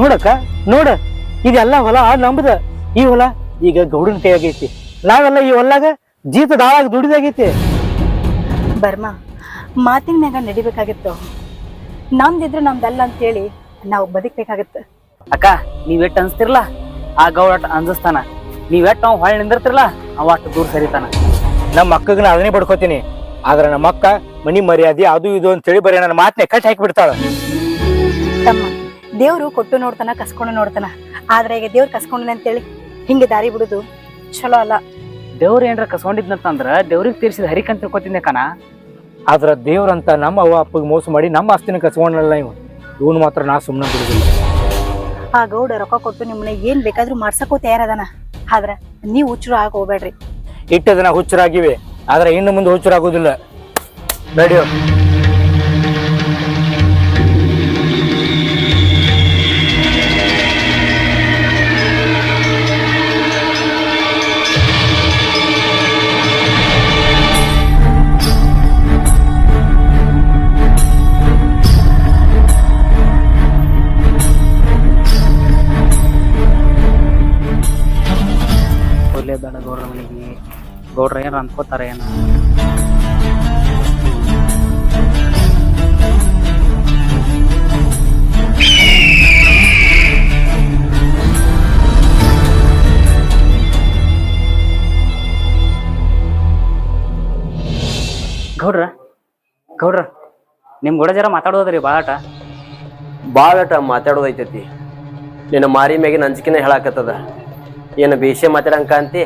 ನೋಡಕ್ಕ? ನೋಡ. ಇದೆಲ್ಲ ಹೊಲ ನಮ್ದ ಈ ಹೊಲ ಈಗ ಗೌಡನ ಕೈಯಾಗೈತಿ. ನಾವೆಲ್ಲ ಈ ಹೊಲಾಗ ಜೀತ ದಾಳಾಗ ದುಡಿದಾಗೈತಿ. ಬರ್ಮಾ ಮಾತಿನ ಮ್ಯಾಗ ನಡಿಬೇಕಾಗಿತ್ತು. ನಮ್ದಿದ್ರೆ ನಮ್ದಲ್ಲ ಅಂತೇಳಿ ನಾವು ಬದುಕ್ಬೇಕಾಗತ್ತೆ. ಅಕ್ಕ ನೀವ್ ಎಟ್ ಅನ್ಸ್ತಿರ್ಲ? ಆ ಗೌಡ ಅನ್ಸಸ್ತಾನ ಅಂಜಿಸ್ತಾನ. ನೀವ್ ಎಷ್ಟ್ ನಾವು ಹೊಳ್ ನಿಂದಿರ್ತಿರ್ಲ ಅವ ಅಷ್ಟು ದೂರ ಸರಿತಾನ. ನಮ್ಮ ಅಕ್ಕಗ ನಾ ಅದನ್ನೇ ಬಡ್ಕೋತೀನಿ. ಆದ್ರೆ ನಮ್ಮ ಅಕ್ಕ ಮನಿ ಮರ್ಯಾದೆ ಅದು ಇದು ಅಂತೇಳಿ ಬರೀ ನನ್ನ ಮಾತನ್ನೇ ಕಟ್ ಹಾಕಿ ಬಿಡ್ತಾಳ. ತಮ್ಮ ದೇವ್ರು ಕೊಟ್ಟು ನೋಡ್ತಾನ ಕಸ್ಕೊಂಡು ನೋಡ್ತಾನ. ಆದ್ರೆ ಈಗ ದೇವ್ರು ಕಸ್ಕೊಂಡನ ಅಂತೇಳಿ ಹಿಂಗೆ ದಾರಿ ಬಿಡುದು ಚಲೋ ಅಲ್ಲ. ದೇವ್ರ ಏನ್ರ ಕಸ್ಕೊಂಡಿದ್ನಂತಂದ್ರ ದೇವ್ರಿಗೆ ತೀರ್ಸಿದ ಹರಿಕಂತ ತಿಳ್ಕೊತಿದ್ದೆ ಕಣ. ಆದ್ರ ದೇವ್ರಂತ ನಮ್ಮ ಅವ್ವ ಅಪ್ಪಗೆ ಮೋಸ ಮಾಡಿ ನಮ್ಮ ಆಸ್ತಿನ ಕಸ್ಕೊಂಡಲ್ಲ ಇವ್ ಇವನು ಮಾತ್ರ ನಾ ಸುಮ್ಮನೆ ಬಿಡುದಿಲ್ಲ. ಆ ಗೌಡ ರೊಕ್ಕ ಕೊಟ್ಟು ನಿಮ್ಮನ್ನ ಏನ್ ಬೇಕಾದ್ರೂ ಮಾಡ್ಸಕ್ಕೂ ತಯಾರದಾನ. ಆದ್ರ ನೀವು ಹುಚ್ಚರು ಆಗ ಹೋಗ್ಬೇಡ್ರಿ. ಇಟ್ಟ ದಿನ ಹುಚ್ಚರಾಗಿವೆ ಆದ್ರೆ ಇನ್ನು ಮುಂದೆ ಹುಚ್ಚರಾಗೋದಿಲ್ಲ. ನಡಿಯೋ. ಅನ್ಕೋತಾರ ಏನ. ಗೌಡ್ರ ಗೌಡ್ರ, ನಿಮ್ ಕೂಡ ಜರ ಮಾತಾಡೋದ್ರಿ ಬಾಳಾಟ ಬಾಳಟ ಮಾತಾಡೋದೈತೈತಿ. ನಿನ್ನ ಮಾರಿ ಮ್ಯಾಗಿನ ಅಂಜಿಕೆನ ಹೇಳಾಕತ್ತದ. ಏನು ಬೇಷೆ ಮಾತಾಡಂಕ ಅಂತಿ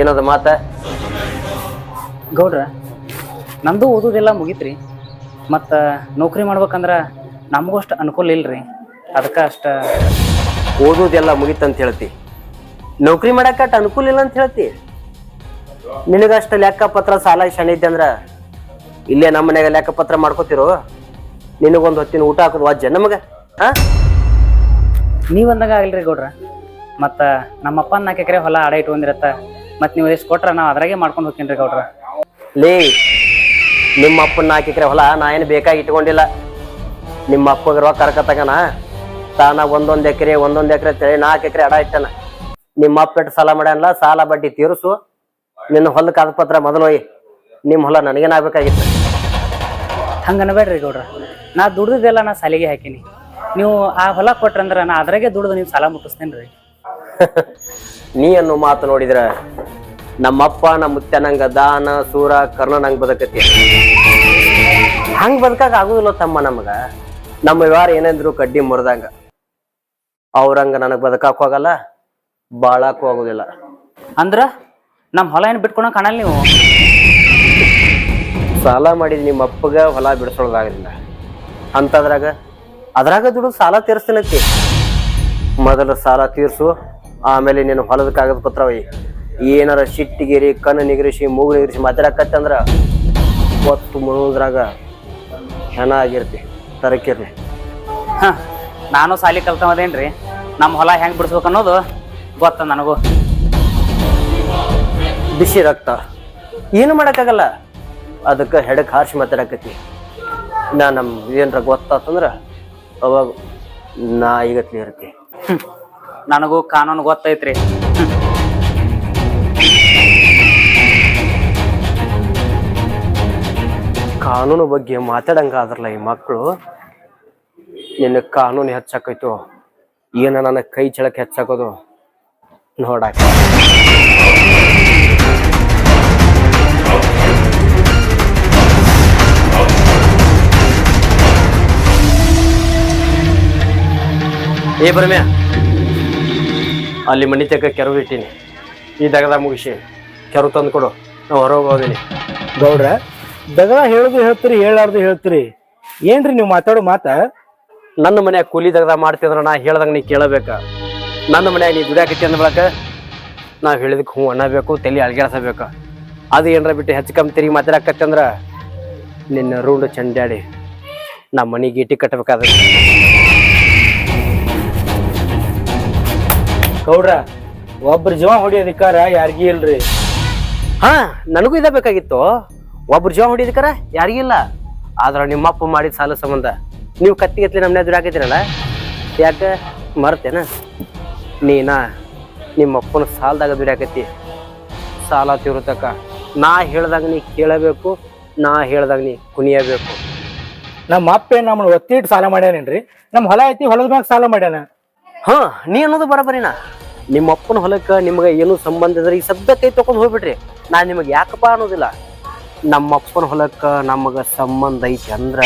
ಏನದ ಮಾತ? ಗೌಡ್ರ ನಂದು ಓದೋದೆಲ್ಲ ಮುಗೀತ್ರಿ. ಮತ್ತ ನೌಕರಿ ಮಾಡ್ಬೇಕಂದ್ರ ನಮಗೂ ಅಷ್ಟು ಅನುಕೂಲ ಇಲ್ರಿ. ಅದಕ್ಕೆ ಅಷ್ಟ ಓದೋದೆಲ್ಲ ಮುಗಿತಂತ ಹೇಳ್ತಿ. ನೌಕರಿ ಮಾಡಕ್ಕ ಅಷ್ಟ್ ಅನುಕೂಲ ಇಲ್ಲ ಅಂತ ಹೇಳ್ತಿ. ನಿನಗಷ್ಟು ಲೆಕ್ಕಪತ್ರ ಸಾಲ ಶನಿದ್ದೆ ಅಂದ್ರ ಇಲ್ಲೇ ನಮ್ಮ ಮನ್ಯಾಗ ಲೆಕ್ಕಪತ್ರ ಮಾಡ್ಕೋತಿರೋ ನಿನಗೊಂದು ಹೊತ್ತಿನ ಊಟ ಹಾಕೋದು ವಾಜ್ಯ ನಮಗ? ಹಾ ನೀವು ಅಂದಾಗ ಆಗಲ್ರಿ ಗೌಡ್ರ. ಮತ್ತು ನಮ್ಮಪ್ಪ ನಾಲ್ಕು ಎಕರೆ ಹೊಲ ಆಡ ಇಟ್ಕೊಂಡಿರತ್ತ ಮತ್ತು ನೀವು ಎಷ್ಟು ಕೊಟ್ರ ನಾವು ಅದ್ರಾಗೆ ಮಾಡ್ಕೊಂಡು ಹೋಗ್ತೀನಿ ರೀ ಗೌಡ್ರ. ಲೇ ನಿಮ್ಮ ಅಪ್ಪನ ಹಾಕಿಕ್ರೆ ಹೊಲ ನಾ ಏನು ಬೇಕಾಗಿ ಇಟ್ಕೊಂಡಿಲ್ಲ. ನಿಮ್ಮ ಅಪ್ಪಗ ರೊಕ್ಕ ಕರ್ಕತಗನ ತಾನ ಒಂದೊಂದ್ ಎಕರೆ ಒಂದೊಂದ್ ಎಕರೆ ತಳಿ ನಾಲ್ಕು ಎಕರೆ ಅಡ ಇಟ್ಟನ. ನಿಮ್ಮ ಅಪ್ಪ ಇಟ್ಟು ಸಾಲ ಮಾಡ್ಯಾನಲ್ಲ ಸಾಲ ಬಡ್ಡಿ ತೀರಿಸು. ನಿನ್ನ ಹೊಲ ಕಾಗದಪತ್ರ ಮೊದಲು ಹೋಗಿ ನಿಮ್ಮ ಹೊಲ ನನಗೇನಾಗಬೇಕಾಗಿತ್ತು? ಹಂಗೆ ಅನ್ಬೇಡ್ರಿ ಗೌಡ್ರ. ನಾ ದುಡ್ದಿದ್ದೆಲ್ಲ ನಾ ಸಾಲಿಗೆ ಹಾಕೀನಿ. ನೀವು ಆ ಹೊಲ ಕೊಟ್ರಂದ್ರೆ ನಾ ಅದ್ರಾಗೆ ದುಡ್ದು ನೀವು ಸಾಲ ಮುಟ್ಟಿಸ್ತೇನೆ ರೀ ನೀ ಅನ್ನೋ ಮಾತು ನೋಡಿದ್ರ ನಮ್ಮಪ್ಪ ನಮ್ಮ ಮುತ್ಯ ನಂಗ ದಾನ ಸೂರ ಕರ್ಣ ನಂಗೆ ಬದುಕತಿ ಹಂಗ ಬದುಕಾಗ ಆಗುದಿಲ್ಲ ತಮ್ಮ ನಮಗ. ನಮ್ಮ ವ್ಯವಹಾರ ಏನಂದ್ರು ಕಡ್ಡಿ ಮುರಿದಂಗ. ಅವ್ರಂಗ ನನಗ್ ಬದುಕಾಕ್ ಹೋಗಲ್ಲ ಬಾಳಾಕು ಆಗುದಿಲ್ಲ. ಅಂದ್ರ ನಮ್ಮ ಹೊಲ ಏನು ಬಿಟ್ಕೊಳಕ್ ಕಾಣಲ್ಲ ನೀವು? ಸಾಲ ಮಾಡಿದ್ ನಿಮ್ಮ ಅಪ್ಪಗ ಹೊಲ ಬಿಡಿಸೋದಾಗಲಿಲ್ಲ ಅಂತದ್ರಾಗ ಅದ್ರಾಗ ದುಡ್ಡು ಸಾಲ ತೀರಿಸ್ತೀನತಿ. ಮೊದಲು ಸಾಲ ತೀರ್ಸು ಆಮೇಲೆ ನೀನು ಹೊಲದ ಕಾಗದ ಪತ್ರ ಒಯ್ಯಿ. ಏನಾರ ಸಿಟ್ಟಿಗಿರಿ ಕಣ್ಣು ನಿಗರಿಸಿ ಮೂಗು ನಿಗರಿಸಿ ಮಾತಾಡಕತ್ತಂದ್ರ ಒತ್ತು ಮುಳುವುದ್ರಾಗ ಹೆಣ ಆಗಿರ್ತಿ ತರಕಿರ್ಲಿ. ಹಾಂ ನಾನು ಸಾಲಿ ಕಲ್ತವದೇನ್ರಿ? ನಮ್ಮ ಹೊಲ ಹೆಂಗ್ ಬಿಡಿಸ್ಬೇಕು ಅನ್ನೋದು ಗೊತ್ತ ನನಗೂ. ಬಿಸಿ ರಕ್ತ. ಏನು ಮಾಡೋಕ್ಕಾಗಲ್ಲ? ಅದಕ್ಕೆ ಹೆಡಕ್ಕೆ ಹಾರ್ಸಿ ಮಾತಾಡಕತ್ತಿ. ನಾ ನಮ್ಮ ಏನರ ಗೊತ್ತಾತಂದ್ರೆ ಅವಾಗ ನಾ ಈಗತ್ಲಿ ಇರ್ತಿ. ನನಗೂ ಕಾನೂನು ಗೊತ್ತೈತ್ರಿ. ಕಾನೂನು ಬಗ್ಗೆ ಮಾತಾಡಂಗಾದ್ರಲ್ಲ ಈ ಮಕ್ಕಳು ನಿನ್ನ ಕಾನೂನು ಹೆಚ್ಚಾಕೈತು? ಏನ ನನ್ನ ಕೈ ಚಳಕ್ಕೆ ಹೆಚ್ಚಾಕೋದು? ನೋಡಾಕ ಏ ಬರ್ಮ್ಯಾ ಅಲ್ಲಿ ಮನೆ ತಕ್ಕ ಕೆರವು ಇಟ್ಟೀನಿ. ಈ ದಗದ ಮುಗಿಸಿ ಕೆರವು ತಂದು ಕೊಡು. ನಾವು ಹೊರಗೆ ಹೋದಿನಿ ಗೌಡ್ರ ದಗದ ಹೇಳುದು ಹೇಳ್ತೀರಿ ಹೇಳಾರ್ದು ಹೇಳ್ತೀರಿ. ಏನ್ರಿ ನೀವು ಮಾತಾಡೋ ಮಾತ? ನನ್ನ ಮನ್ಯಾಗ ಕೂಲಿ ದಗದ ಮಾಡ್ತಿದ್ರ ನಾ ಹೇಳ್ದಂಗ ನೀ ಕೇಳಬೇಕ. ನನ್ನ ಮನ್ಯಾಗ ನೀ ದುಡಿಯಾಕತ್ತಿ ಅಂದ ಬಳಕ ನಾವು ಹೇಳಿದಕ್ಕೆ ಹ್ಞೂ ಅನ್ನಬೇಕು ತಲೆ ಅಳ್ಗ್ಯಾಡ್ಸಬೇಕು ಅದು ಏನರ ಬಿಟ್ಟು ಹೆಚ್ಚು ಕಮ್ಮಿ ತಿರುಗಿ ಮಾತಾಡಕತ್ತಂದ್ರ ನಿನ್ನ ರೂಂಡು ಚಂಡಾಡಿ ನಮ್ಮ ಮನೆಗೆ ಗೀಟಿ ಕಟ್ಟಬೇಕಾದ ಗೌಡ್ರ ಒಬ್ರು ಜೀವ ಹೊಡಿ ಅಧಿಕಾರ ಯಾರಿಗೂ ಇಲ್ರಿ. ಹಾ ನನಗೂ ಇದ ಬೇಕಾಗಿತ್ತು. ಒಬ್ರು ಜೀವ ಹೊಡಿದಕ್ಕಾರ ಯಾರಿಗಿಲ್ಲ ಆದ್ರ ನಿಮ್ಮಪ್ಪ ಮಾಡಿದ ಸಾಲ ಸಂಬಂಧ. ನೀವು ಕತ್ತಿಗೆತ್ಲಿ ನಮ್ಮನೆ ದುಡಿಯಾಕತ್ತೀರಲ್ಲ ಯಾಕೆ ಮರ್ತೇನ? ನೀನ ನಿಮ್ಮಪ್ಪನ ಸಾಲದಾಗ ದುಡಿಯಾಕತ್ತಿ. ಸಾಲ ತೀರುತಕ್ಕ. ನಾ ಹೇಳ್ದಾಗ ನೀ ಕೇಳಬೇಕು ನಾ ಹೇಳ್ದಾಗ ನೀ ಕುಣಿಯಬೇಕು. ನಮ್ಮ ಅಪ್ಪ ನಮ್ಮ ನಮ್ಮನ್ನ ಒತ್ತಿಟ್ಟು ಸಾಲ ಮಾಡ್ಯಾನೇನ್ರಿ? ನಮ್ಮ ಹೊಲ ಐತಿ ಹೊಲದ ಮ್ಯಾಗ ಸಾಲ ಮಾಡ್ಯಾನ. ಹಾ, ನೀ ಅನ್ನೋದು ಬರಬರಿನ? ನಿಮ್ಮ ಅಪ್ಪನ ಹೊಲಕ್ಕ ನಿಮ್ಗೆ ಏನು ಸಂಬಂಧ ಇದ್ರೆ ಈ ಸದ್ಯ ಕೈ ತಕೊಂಡು ಹೋಗ್ಬಿಟ್ರಿ. ನಾ ನಿಮಗೆ ಯಾಕಪ್ಪ ಅನ್ನೋದಿಲ್ಲ. ನಮ್ಮ ಅಪ್ಪನ ಹೊಲಕ್ಕ ನಮಗ ಸಂಬಂಧ ಐತಿ ಅಂದ್ರ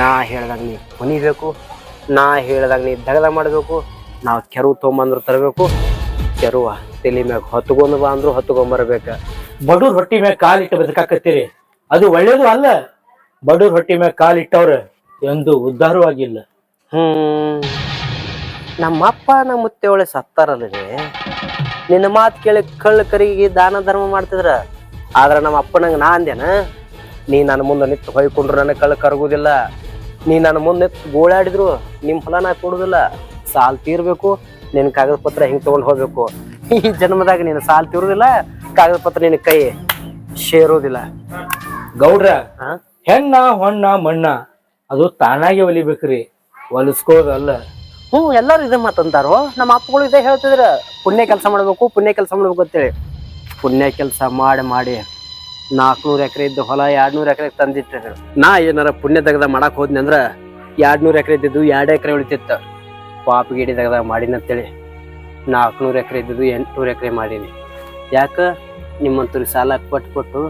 ನಾ ಹೇಳ್ದಾಗ ನೀ ಕುನಿಬೇಕು ನಾ ಹೇಳ್ದಾಗ ನೀ ದಗದ ಮಾಡಬೇಕು, ನಾವು ಕೆರುವು ತೊಗೊಂಬಂದ್ರು ತರಬೇಕು ಕೆರುವ ತಲೆ ಮ್ಯಾಗ ಹೊತ್ಕೊಂಡು ಬಾ ಅಂದ್ರು ಹೊತ್ಕೊಂಬರ್ಬೇಕ. ಬಡೂರ್ ಹೊಟ್ಟಿ ಮ್ಯಾಗ ಕಾಲಿಟ್ಟು ಬದುಕಾಕತ್ತೀರಿ. ಅದು ಒಳ್ಳೇದು ಅಲ್ಲ, ಬಡೂರ್ ಹೊಟ್ಟಿ ಮ್ಯಾಗ ಕಾಲಿಟ್ಟವ್ರ ಎಂದು ಉದ್ಧಾರವಾಗಿಲ್ಲ ಹ್ಮ್. ನಮ್ಮ ಅಪ್ಪ ನಮ್ಮ ಮುತ್ತೆ ಒಳ್ಳೆ ಸತ್ತಾರಲ್ಲೇ ನಿನ್ನ ಮಾತು ಕೇಳಿ ಕಳ್ಳ ಕರಿಗೆ ದಾನ ಧರ್ಮ ಮಾಡ್ತಿದ್ರ? ಆದ್ರೆ ನಮ್ಮ ಅಪ್ಪನಂಗೆ ನಾ ಅಂದೇನ ನೀ ನನ್ನ ಮುಂದೆ ನಿಂತು ಹೊಯ್ಕೊಂಡ್ರು ನನಗೆ ಕಳ್ಳ ಕರಗುದಿಲ್ಲ. ನೀ ನನ್ನ ಮುಂದೆ ನಿಂತು ಗೋಳಾಡಿದ್ರು ನಿಮ್ಮ ಹೊಲ ನಾ ಕೊಡುದಿಲ್ಲ. ಸಾಲ್ ತೀರ್ಬೇಕು ನಿನ್ನ ಕಾಗದ ಪತ್ರ ಹಿಂಗೆ ತೊಗೊಂಡು ಹೋಗ್ಬೇಕು. ಈ ಜನ್ಮದಾಗ ನೀನು ಸಾಲ್ ತೀರುದಿಲ್ಲ ಕಾಗದ ಪತ್ರ ನಿನ್ನ ಕೈ ಸೇರೋದಿಲ್ಲ. ಗೌಡ್ರ ಹೆಣ್ಣ ಹೊಣ್ಣ ಮಣ್ಣ ಅದು ತಾನಾಗೆ ಒಲಿಬೇಕ್ರಿ. ಹೊಲಿಸ್ಕೋದಲ್ಲ ಹ್ಞೂ, ಎಲ್ಲರೂ ಇದೇ ಮಾತಂತಾರೋ ನಮ್ಮ ಅಪ್ಪಗಳು ಇದೇ ಹೇಳ್ತಿದ್ರು. ಪುಣ್ಯ ಕೆಲಸ ಮಾಡಬೇಕು, ಪುಣ್ಯ ಕೆಲಸ ಮಾಡ್ಬೇಕು ಅಂತೇಳಿ. ಪುಣ್ಯ ಕೆಲಸ ಮಾಡಿ ಮಾಡಿ ನಾಲ್ಕುನೂರು ಎಕರೆ ಇದ್ದ ಹೊಲ, ಎರಡ್ನೂರು ಎಕರೆ ತಂದಿಟ್ಟ ನಾ ಏನಾರ ಪುಣ್ಯ ತೆಗೆದ ಮಾಡಕ್ ಹೋದ್ನಿ ಅಂದ್ರ ಎರಡ್ನೂರು ಎಕರೆ ಇದ್ದಿದ್ದು ಎರಡು ಎಕರೆ ಉಳಿತಿತ್ತು. ಪಾಪ ಗಿಡಿ ತೆಗೆದ ಮಾಡಿನ ಅಂತೇಳಿ. ನಾಲ್ಕುನೂರು ಎಕರೆ ಇದ್ದಿದ್ದು ಎಂಟುನೂರು ಎಕರೆ ಮಾಡೀನಿ. ಯಾಕ? ನಿಮ್ಮಂತವ್ರಿಗೆ ಸಾಲ ಕೊಟ್ಟು ಕೊಟ್ಟು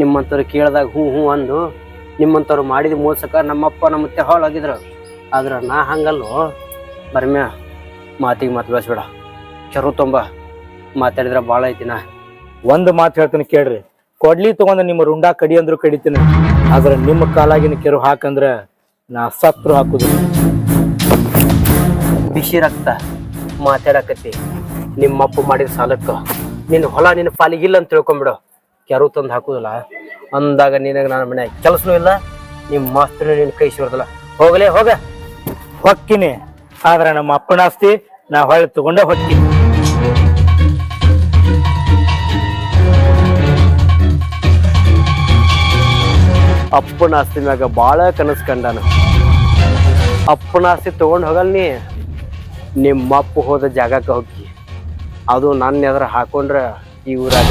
ನಿಮ್ಮಂಥವ್ರು ಕೇಳ್ದಾಗ ಹ್ಞೂ ಹ್ಞೂ ಅಂದು ನಿಮ್ಮಂಥವ್ರು ಮಾಡಿದ ಮೋಸಕ ನಮ್ಮಪ್ಪ ನಮ್ಮ ಹಾಳಾಗಿದ್ರು. ಆದ್ರೆ ನಾ ಹಂಗಲ್ಲೋ ಬರ್ಮ್ಯ ಮಾತಿಗೆ ಮಾತು ಬೆಳೆಸ್ಬೇಡ. ಚರು ತುಂಬ ಮಾತಾಡಿದ್ರೆ ಭಾಳ ಐತಿ ನಾ. ಒಂದ್ ಮಾತು ಹೇಳ್ತೀನಿ ಕೇಳ್ರಿ. ಕೊಡ್ಲಿ ತಗೊಂಡ್ರೆ ನಿಮ್ಮ ರುಂಡ ಕಡಿ ಅಂದ್ರು ಕಡಿತೀನಿ. ಆದ್ರೆ ನಿಮ್ಮ ಕಾಲಾಗಿನ ಕೆರು ಹಾಕಂದ್ರೆ ನಾ ಸತ್ರು ಹಾಕುದು ಬಿಸಿ ರಕ್ತ ಮಾತಾಡಕತ್ತಿ. ನಿಮ್ಮಪ್ಪ ಮಾಡಿದ ಸಾಲಕ್ಕ. ನಿನ್ನ ಹೊಲ ನಿನ್ನ ಪಾಲಿಗಿಲ್ಲ ಅಂತ ತಿಳ್ಕೊಂಬಿಡು. ಕೆರು ತಂದು ಹಾಕುದಿಲ್ಲ. ಅಂದಾಗ ನಿನಗೆ ನನ್ನ ಮನೆ ಕೆಲಸನೂ ಇಲ್ಲ ನಿಮ್ಮ ಮಾಸ್ತ್ರ ನಿನ್ನ ಕೈ ಸೇರ್ದಲ್ಲ ಹೋಗಲೇ ಹೋಗ. ಹೊಕ್ಕಿನಿ. ಆದ್ರ ನಮ್ಮ ಅಪ್ಪನ ಆಸ್ತಿ ನಾವು ಹೊಳ್ಳಿ ತಗೊಂಡ ಹೊಕ್ಕಿ ಅಪ್ಪನ ಆಸ್ತಿ ಮ್ಯಾಗ ಭಾಳ ಕನಸು ಕಂಡಾನ. ಅಪ್ಪನ ಆಸ್ತಿ ತಗೊಂಡ್ ಹೋಗಲ್ ನೀ ನಿಮ್ಮ ಅಪ್ಪ ಹೋದ ಜಾಗಕ್ಕೆ ಹೋಗಿ. ಅದು ನನ್ನ ಎದ್ರ ಹಾಕೊಂಡ್ರ ಈ ಊರಾಗ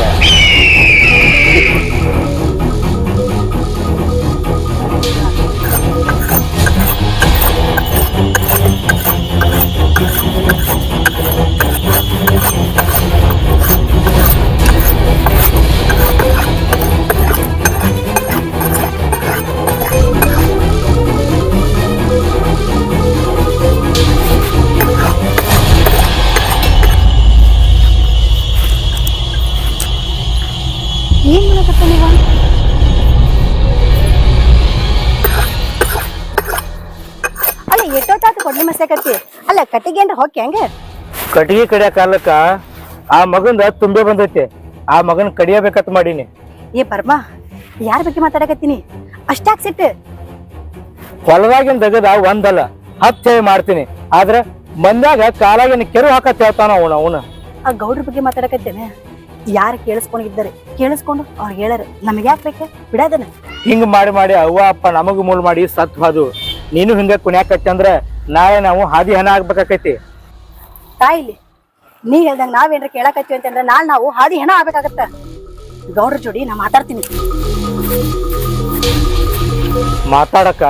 ಎಷ್ಟೊತ್ತಾತು ಅಲ್ಲ ಕಟ್ಟಿಗೆ ಅಲ್ಲ ಕಟ್ಟಿಗೇನ್ರ ಹೋಗಿ? ಹೆಂಗ ಕಟ್ಟಿಗೆ ಕಡಿಯೋ ಕಾಲಕ್ಕ ಆ ಮಗಂದ ತುಂಬೆ ಬಂದೈತಿ. ಆ ಮಗನ್ ಕಡಿಯಬೇಕತ್ ಮಾಡೀನಿ. ಏ ಪರ್ಮ ಯಾರ ಬಗ್ಗೆ ಮಾತಾಡಕತ್ತೀನಿ? ಅಷ್ಟಾಕ್ ಸಿಟ್ಟು. ಹೊಲದಾಗಿನ ದಗದ ಒಂದಲ್ಲ ಹತ್ತು ಹೇಳಿ ಮಾಡ್ತೀನಿ. ಆದ್ರೆ ಮಂದ್ಯಾಗ ಕಾಲಾಗಿನ ಕೆರು ಹಾಕತ್ ಹೇಳ್ತಾನ ಅವನ ಅವನ. ಆ ಗೌಡ್ರ ಬಗ್ಗೆ ಮಾತಾಡಕತ್ತೇನೆ. ಯಾರು ಕೇಳಿಸ್ಕೊಂಡಿದ್ದಾರೆ? ಕೇಳಿಸ್ಕೊಂಡು ಅವ್ರು ಹೇಳರು ನಮಗೆ ಯಾಕೆ ಬೇಕೆ? ಬಿಡೋದನ್ನ ಹಿಂಗ್ ಮಾಡಿ ಮಾಡಿ ಅವ್ವ ಅಪ್ಪ ನಮಗ್ ಮೂಲ್ ಮಾಡಿ ಸತ್ ಹೋದು ನೀನು ಹಿಂಗ ಕುಣ್ಯಾಕತ್ತೆ ಅಂದ್ರ ನಾಳೆ ನಾವು ಹಾದಿ ಹಣ ಆಗ್ಬೇಕಾಕೈತಿ. ತಾಯಿಲಿ ನೀ ಹೇಳ್ದಂಗ ನಾವೇನ್ರ ಕೇಳಕತ್ತೀವಿ ಅಂತಂದ್ರೆ ನಾಳೆ ನಾವು ಹಾದಿ ಹೆಣ ಆಗ್ಬೇಕಾಗತ್ತ. ಗೌಡ್ರ ಜೋಡಿ ನಾ ಮಾತಾಡ್ತೀನಿ. ಮಾತಾಡಕ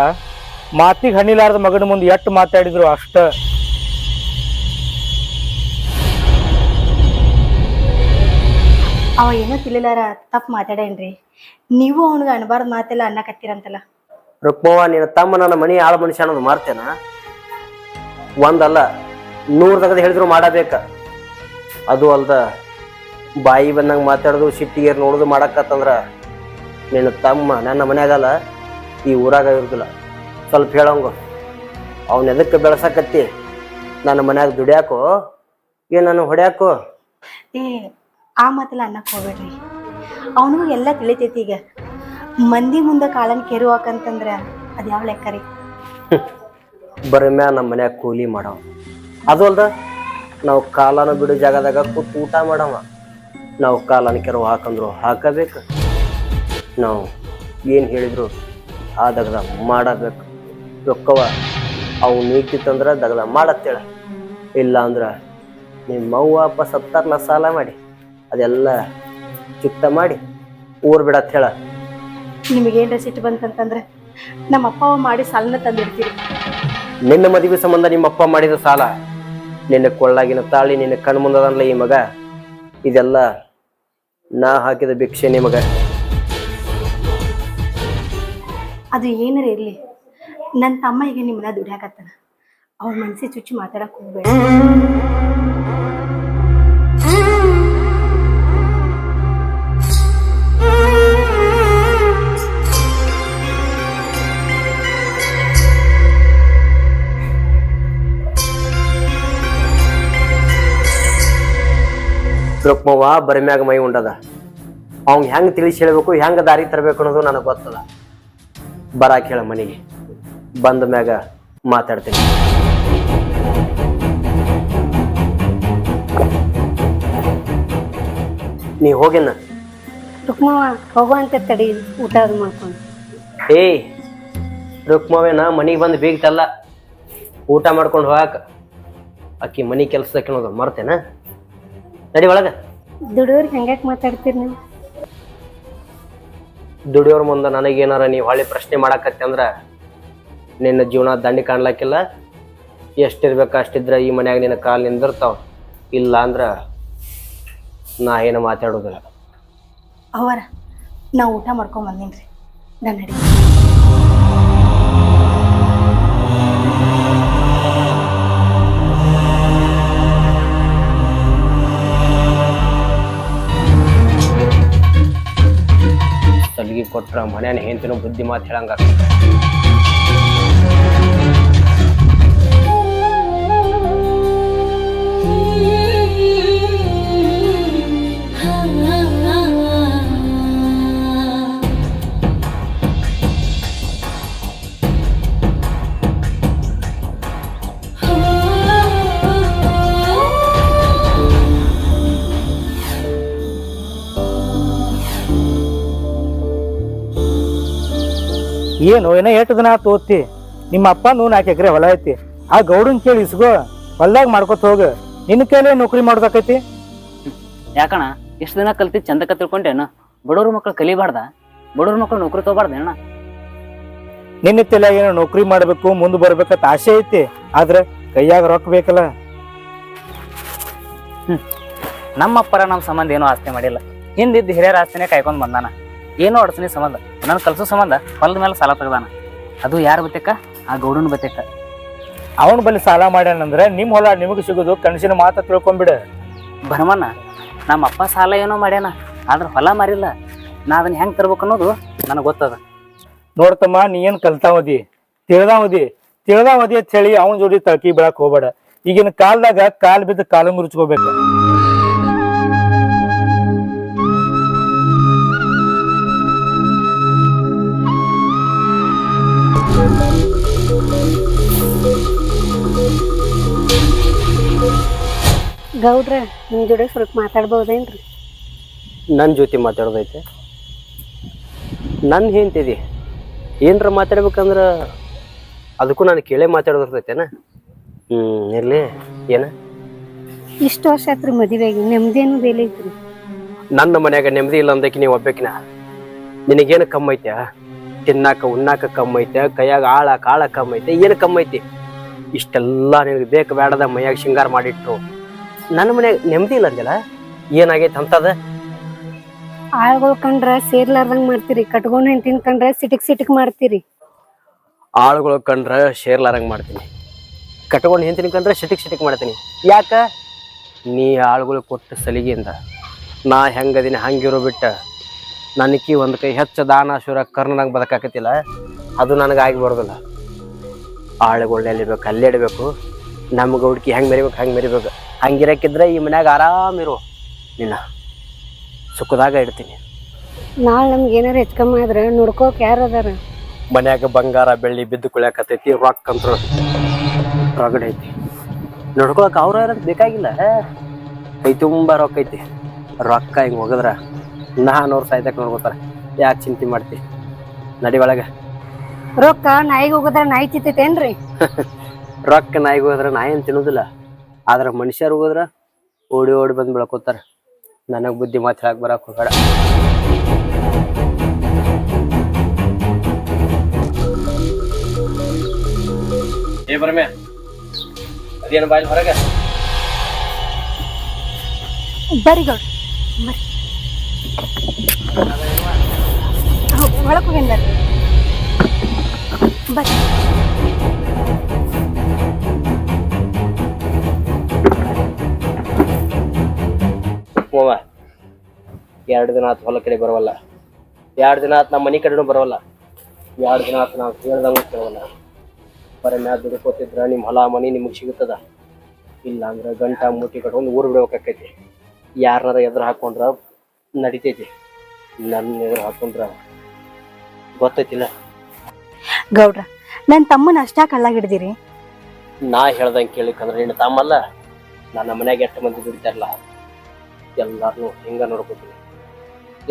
ಮಾತಿಗೆ ಹಣ್ಣಿಲಾರದ ಮಗನ ಮುಂದೆ ಎಟ್ಟು ಮಾತಾಡಿದ್ರು ಅಷ್ಟ. ಅವ ಏನೋ ತಿಳಿಲಾರ ತಪ್ಪು ಮಾತಾಡೇನ್ರಿ? ನೀವು ಅವನಿಗೆ ಅನ್ಬಾರ್ದು ಮಾತೆಲ್ಲ ಅನ್ನಕತ್ತೀರಂತಲ್ಲ. ರುಕ್ಮವ್ವ ನಿನ್ನ ತಮ್ಮ ನನ್ನ ಮನಿ ಆಳ ಮನುಷ್ಯ ಅನ್ನೋದು ಮಾಡ್ತೇನ ಒಂದಲ್ಲ ನೂರ್ ತಗದ ಹೇಳಿದ್ರು ಮಾಡಬೇಕ. ಅದು ಅಲ್ದ ಬಾಯಿ ಬಂದಂಗ ಮಾತಾಡೋದು ಸಿಟ್ಟಿಗೆ ನೋಡುದು ಮಾಡಕ್ಕತ್ತಂದ್ರ ನಿನ್ನ ತಮ್ಮ ನನ್ನ ಮನೆಯಾಗಲ್ಲ ಈ ಊರಾಗ ಇರುದಿಲ್ಲ. ಸ್ವಲ್ಪ ಹೇಳಂಗು. ಅವನ್ ಎದಕ್ಕೆ ಬೆಳಸಕತ್ತಿ? ನನ್ನ ಮನ್ಯಾಗ ದುಡಿಯಾಕೋ? ಏನ್ ನಾನು ಹೊಡ್ಯಾಕೋ? ಏ ಆ ಮಾತಲ್ಲ ಅನ್ನಕ್ ಹೋಗ್ಬೇಡ್ರಿ. ಅವನಿಗೂ ಎಲ್ಲ ತಿಳಿತೈತಿ ಈಗ. ಮಂದಿ ಮುಂದೆ ಕಾಲನ್ ಕೆರು ಹಾಕಂತಂದ್ರ ಯಾವ ಲೆಕ್ಕ ರೀ ಬರಮ್ಯಾ ನಮ್ಮ ಮನ್ಯಾಗ ಕೂಲಿ ಮಾಡವ. ಅದು ಅಲ್ದ, ನಾವು ಕಾಲನ ಬಿಡೋ ಜಾಗದಾಗ ಕೂತು ಊಟ ಮಾಡವ. ನಾವು ಕಾಲನ ಕೆರವು ಹಾಕಂದ್ರು ಹಾಕಬೇಕು. ನಾವು ಏನು ಹೇಳಿದ್ರು ದಗದ ಮಾಡಬೇಕು. ರೊಕ್ಕವ ಅವು ನೀತಿತ್ತಂದ್ರೆ ದಗದ ಮಾಡತ್ತೇಳ. ಇಲ್ಲ ಅಂದ್ರೆ ನಿಮ್ಮ ಅವ್ವ, ಅಪ್ಪ ಸತ್ತಾರಲ್ಲ ಸಾಲ ಮಾಡಿ. ಅದೆಲ್ಲ ಚಿತ್ತ ಮಾಡಿ ಊರ್ ಬಿಡತ್ತೇಳ ನಿಮಗೇನ್ರ ಸಿಟ್ಟು ಬಂತಂತಂದ್ರೆ ನಮ್ಮ ಅಪ್ಪ ಮಾಡಿ ಸಾಲನ ತಂದಿರ್ತೀರಿ. ನಿನ್ನ ಮದುವೆ ಸಂಬಂಧ ನಿಮ್ಮ ಅಪ್ಪ ಮಾಡಿದ ಸಾಲ, ನಿನ್ನ ಕೊಳ್ಳಾಗಿನ ತಾಳಿ, ನಿನ್ನ ಕಣ್ ಮುಂದದಲ್ಲ ಈ ಮಗ. ಇದೆಲ್ಲ ನಾ ಹಾಕಿದ ಭಿಕ್ಷೆ ನಿಮಗ. ಅದು ಏನಾರ ಇರಲಿ ನನ್ನ ತಮ್ಮ ಈಗ ನಿಮ್ಮನ್ನ ದುಡಿಯಾಕತ್ತಾನ. ಅವ್ರ ಮನಸ್ಸಿ ಚುಚ್ಚಿ ಮಾತಾಡಕ್ ಹೋಗ್ಬೇಡ. ರುಕ್ಮವ್ವ ಬರಿಮ್ಯಾಗ ಮೈ ಉಂಡದ. ಅವ್ನ್ ಹೆಂಗ್ ತಿಳಿಸಿ ಹೇಳ್ಬೇಕು ಹೆಂಗೆ ದಾರಿ ತರಬೇಕು ಅನ್ನೋದು ನನಗೆ ಗೊತ್ತದ. ಬರಾಕ್ ಹೇಳ ಮನೆಗೆ. ಬಂದ ಮ್ಯಾಗ ಮಾತಾಡ್ತೀನಿ. ನೀ ಹೋಗಿನ? ರುಕ್ಮವ್ವ ಹೋಗುವಂತ ತಡಿ ಊಟ ಅದು ಮಾಡ್ಕೊಂಡು. ಏಯ್ ರುಕ್ಮವೇನ ಮನೆಗೆ ಬಂದು ಬೀಗ್ತಲ್ಲ. ಊಟ ಮಾಡ್ಕೊಂಡು ಹೋಗಾಕ. ಅಕ್ಕಿ ಮನೆ ಕೆಲ್ಸಕ್ಕೆ ಅನ್ನೋದು ಮರ್ತೇನ? ನಡಿ ಒಳಗ. ದುಡಿಯೋರ್ ಹೆಂಗ್ಯಾಕೆ ಮಾತಾಡ್ತೀರಿ ನೀವು? ದುಡಿಯೋರ್ ಮುಂದೆ ನನಗೇನಾರ ನೀವು ಹೊಳ್ಳಿ ಪ್ರಶ್ನೆ ಮಾಡಾಕತ್ತೆ ಅಂದ್ರ ನಿನ್ನ ಜೀವನ ದಂಡಿ ಕಾಣ್ಲಾಕಿಲ್ಲ. ಎಷ್ಟಿರ್ಬೇಕು ಅಷ್ಟಿದ್ರ ಈ ಮನ್ಯಾಗ ನಿನ್ನ ಕಾಲ್ ನಿಂದಿರ್ತಾವ. ಇಲ್ಲ ಅಂದ್ರ ನಾ ಏನು ಮಾತಾಡೋದಿಲ್ಲ. ಅವರ ನಾ ಊಟ ಮಾಡ್ಕೊಂಡ್ ಬಂದೀನಿ ನಾನು ಕೊಟ್ರ ಮನ್ಯಾನ ಹೆಂತಿನೋ ಬುದ್ಧಿ ಮಾತು ಹೇಳಂಗ ಏನು ಏನೋ ಎಷ್ಟು ದಿನ ತೋತಿ ನಿಮ್ಮ ಅಪ್ಪ ನೂ ನಾಲ್ಕು ಎಕರೆ ಹೊಲ ಐತಿ. ಆ ಗೌಡನ್ ಕೇಳಿ ಇಸ್ಗೋ ಹೊಲ್ದಾಗ ಮಾಡ್ಕೊತ ಹೋಗ. ನಿನ್ನ ಕೈಲೇ ನೌಕರಿ ಮಾಡ್ಬೇಕೈತಿ ಯಾಕಣ ಎಷ್ಟು ದಿನ ಕಲ್ತಿ ಚಂದಕ ತಿಳ್ಕೊಂಡೇನು? ಬಡವ್ರ ಮಕ್ಳು ಕಲಿಬಾರ್ದ? ಬಡವ್ರ ಮಕ್ಳು ನೌಕರಿ ತಗೋಬಾರ್ದ ಅಣ್ಣ ನಿನ್ನ ತಲೆ ಏನೋ ನೌಕರಿ ಮಾಡ್ಬೇಕು ಮುಂದೆ ಬರ್ಬೇಕಂತ ಆಸೆ ಐತಿ. ಆದ್ರೆ ಕೈಯಾಗ ರೊಕ್ಕ ಬೇಕಲ್ಲ. ನಮ್ಮ ಅಪ್ಪರ ನಮ್ಮ ಸಂಬಂಧ ಏನೂ ಆಸ್ತಿ ಮಾಡಿಲ್ಲ. ಹಿಂದಿದ್ದ ಹಿರಿಯರ ಆಸ್ತಿನೇ ಕಾಯ್ಕೊಂಡ್ ಬಂದಾನ. ಏನೋ ಅಡಚಣೆ ಸಂಬಂಧ ನನ್ನ ಕಲಸೋ ಸಂಬಂಧ ಹೊಲದ ಮೇಲೆ ಸಾಲ ತೆಗ್ದಾನ. ಅದು ಯಾರ ಬತ್ತೆಕ್ಕ ಆ ಗೌಡನ ಬತ್ತೆಕ್ಕ ಅವನ ಬಳಿ ಸಾಲ ಮಾಡ್ಯಾನಂದ್ರೆ ನಿಮ್ಮ ಹೊಲ ನಿಮಗೆ ಸಿಗೋದು ಕನಸಿನ ಮಾತ ತಿಳ್ಕೊಂಬಿಡ. ಭರಮಣ್ಣ ನಮ್ಮ ಅಪ್ಪ ಸಾಲ ಏನೋ ಮಾಡ್ಯಾನ ಆದ್ರೆ ಹೊಲ ಮಾರಿಲ್ಲ. ನಾ ಅದನ್ನ ಹೆಂಗ್ ತರ್ಬೇಕು ಅನ್ನೋದು ನನಗೆ ಗೊತ್ತದ. ನೋಡ್ತಮ್ಮ ನೀ ಏನು ಕಲ್ತಾವದಿ? ತಿಳ್ದಾವದಿ? ತಿಳ್ದಾವದಿ ಅಂತ ಹೇಳಿ ಅವನ ಜೋಡಿ ತಳಕಿ ಬೆಳಕ್ ಹೋಗ್ಬೇಡ. ಈಗಿನ ಕಾಲದಾಗ ಕಾಲ್ ಬಿದ್ದು ಕಾಲು ಮುರಿಚ್ಕೋಬೇಕು ಗೌಡ್ರ ನಿಮ್ಮ ಜೋಡಿ ಸ್ವಲ್ಪ ಮಾತಾಡ್ಬೋದೇನ್ರಿ ನನ್ನ ಜೊತೆ ಮಾತಾಡೋದೈತೆ. ನನ್ನ ಏನ್ರ ಏನರ ಮಾತಾಡ್ಬೇಕಂದ್ರ ಅದಕ್ಕೂ ನಾನು ಕೇಳೇ ಮಾತಾಡೋದಿರ್ತೈತೇನ? ಹ್ಞೂ ಇರಲಿ. ಏನ? ಇಷ್ಟು ವರ್ಷ ಆತ್ರಿ ಮದುವೆಗೆ ನೆಮ್ಮದಿ ಅನ್ನೋದು ಎಲ್ಲೈತ್ರಿ ನನ್ನ ಮನ್ಯಾಗ ನೆಮ್ಮದಿ ಇಲ್ಲ ಅಂದಕ್ಕೆ ನೀವು ಒಬ್ಬಕಿನ? ನಿನಗೇನು ಕಮ್ಮಿ ಐತೆ ತಿನ್ನಾಕ ಉಣ್ಣಾಕ ಕಮ್ಮಿ ಐತೆ ಕೈಯಾಗ ಆಳ ಕಾಳ ಕಮ್ಮಿ ಐತೆ ಏನು ಕಮ್ಮಿ ಐತಿ? ಇಷ್ಟೆಲ್ಲ ನಿನಗೆ ಬೇಕು ಬೇಡದ ಮೈಯಾಗ ಶೃಂಗಾರ ಮಾಡಿಟ್ರು ನನ್ನ ಮನ್ಯಾಗ ನೆಮ್ಮದಿ ಇಲ್ಲ ಅಂದಿಲ್ಲ ಏನಾಗೈತೆ ಅಂತದ? ಆಳ್ಗಳು ಕಂಡ್ರ ಸೇರ್ಲಾರ್ದಂಗ್ ಮಾಡ್ತೀರಿ. ಕಟ್ಕೊಂಡ್ ಹೆಂಟಿನ ಕಂಡ್ರ ಸಿಟಿಕ್ ಸಿಟಿಕ್ ಮಾಡ್ತೀರಿ. ಆಳುಗಳು ಕಂಡ್ರೆ ಶೇರ್ಲಾರಂಗ್ ಮಾಡ್ತೀನಿ. ಕಟ್ಕೊಂಡು ಹೆಂತಿನ ಕಂಡ್ರೆ ಸಿಟಿಕ್ ಸಿಟಿಕ್ ಮಾಡ್ತೀನಿ. ಯಾಕ? ನೀ ಆಳ್ಗಳು ಕೊಟ್ಟ ಸಲಿಗೆಯಿಂದ ನಾ ಹೆಂಗದೀನಿ ಹಂಗಿರೋ ಬಿಟ್ಟ ನನಕಿ ಒಂದು ಕೈ ಹೆಚ್ಚ ದಾನ ಶೂರ ಕರ್ಣನಾಗ ಬದುಕಾಕತಿಲ್ಲ ಅದು ನನಗೆ ಆಗಿ ಬರೋದಿಲ್ಲ ಅಲ್ಲೇ ಇಡಬೇಕು ನಮ್ಗೆ ಹುಡುಕಿ ಹೆಂಗೆ ಮೆರಿಬೇಕು ಹೆಂಗೆ ಮೆರಿಬೇಕು? ಹಂಗಿರಕ್ಕಿದ್ರೆ ಈ ಮನ್ಯಾಗ ಆರಾಮಿರು ನಿನ್ನ ಸುಖದಾಗ ಇಡ್ತೀನಿ. ನಾಳೆ ನಮ್ಗೆ ಏನಾರು ಹೆಚ್ಚು ಆದ್ರೆ ನೋಡ್ಕೋಕ್ ಯಾರು ಅದಾರ? ಮನ್ಯಾಗ ಬಂಗಾರ ಬೆಳ್ಳಿ ಬಿದ್ದು ಕುಳ್ಯಾಕತ್ತೈತಿ ರೊಕ್ಕ ಅಂತ ರಗಡ್ ಐತಿ. ನೋಡ್ಕೊಳಕ್ ಅವ್ರ ಯಾರು ಬೇಕಾಗಿಲ್ಲ ಕೈ ತುಂಬ ರೊಕ್ಕ ಐತಿ. ರೊಕ್ಕ ಹಿಂಗೆ ಹೋಗದ್ರ ನಾನೂರು ಸಾಯ್ತಕ್ಕೆ ನೋಡ್ಕೋತಾರೆ. ಯಾಕೆ ಚಿಂತೆ ಮಾಡ್ತಿ? ನಡಿ ಒಳಗೆ. ರೊಕ್ಕ ನಾಯಿಗೆ ಹೋಗುದ್ರ ನಾಯಿ ತಿತ್ತೈತೇನ್ರಿ ರೊಕ್ಕ ನಾಯಿಗೆ ಹೋದ್ರೆ ನಾಯಿ ಏನು ತಿನ್ನೋದಿಲ್ಲ. ಆದ್ರೆ ಮನುಷ್ಯರು ಹೋದ್ರ ಓಡಿ ಓಡಿ ಬಂದು ಬೆಳ್ಕೊತಾರ. ನನಗೆ ಬುದ್ಧಿ ಮಾತು ಹೇಳಕ್ ಬರಕ್ ಹೋಗಬೇಡ. ಏ ಬರ್ಮೆ ಅದೇನು ಬಾಯಿ ಹೊರಗೆ? ಬರ್ರಿ ಗೌಡ್ರ ಬರ್ರಿ. ಒಳಗೆ ಹೋಗ್ಯಾನ ಬರ್ರಿ ಬರ್ರಿ. ಹೋವ ಎರಡು ದಿನ ಆತು ಹೊಲ ಕಡೆ ಬರವಲ್ಲ. ಎರಡು ದಿನ ಆತು ನಮ್ಮ ಮನೆ ಕಡೆನೂ ಬರವಲ್ಲ. ಎರಡು ದಿನ ಆತು ನಾವು ಹೇಳ್ದಂಗ ಕೇಳವಲ್ಲ. ಬರೀ ಮ್ಯಾಲ ದುಡ್ಕೋತಿದ್ರ ನಿಮ್ಮ ಹೊಲ ಮನೆ ನಿಮಗೆ ಸಿಗುತ್ತದ? ಇಲ್ಲ ಅಂದ್ರೆ ಗಂಟ ಮೂಟಿ ಕಟ್ಕೊಂಡು ಊರು ಬಿಡ್ಬೇಕಾಕೈತಿ ಯಾರನ್ನಾರ ಎದುರು ಹಾಕೊಂಡ್ರ ನಡಿತೈತಿ. ನನ್ನ ಎದುರು ಹಾಕೊಂಡ್ರ ಗೊತ್ತೈತಿಲ್ಲ. ಗೌಡ್ರ ನನ್ನ ತಮ್ಮನ ಅಷ್ಟಾ ಕಳ್ಳಾಗಿಡ್ದಿರಿ? ನಾ ಹೇಳ್ದಂಗೆ ಕೇಳಿಕಂದ್ರೆ ನಿನ್ನ ತಮ್ಮಲ್ಲ. ನನ್ನ ಮನ್ಯಾಗ ಎಷ್ಟು ಮಂದಿ ದುಡಿತಾರಲ್ಲ. ಎಲ್ಲಾರನು ಹಿಂಗ ನೋಡ್ಕೋತೀನಿ.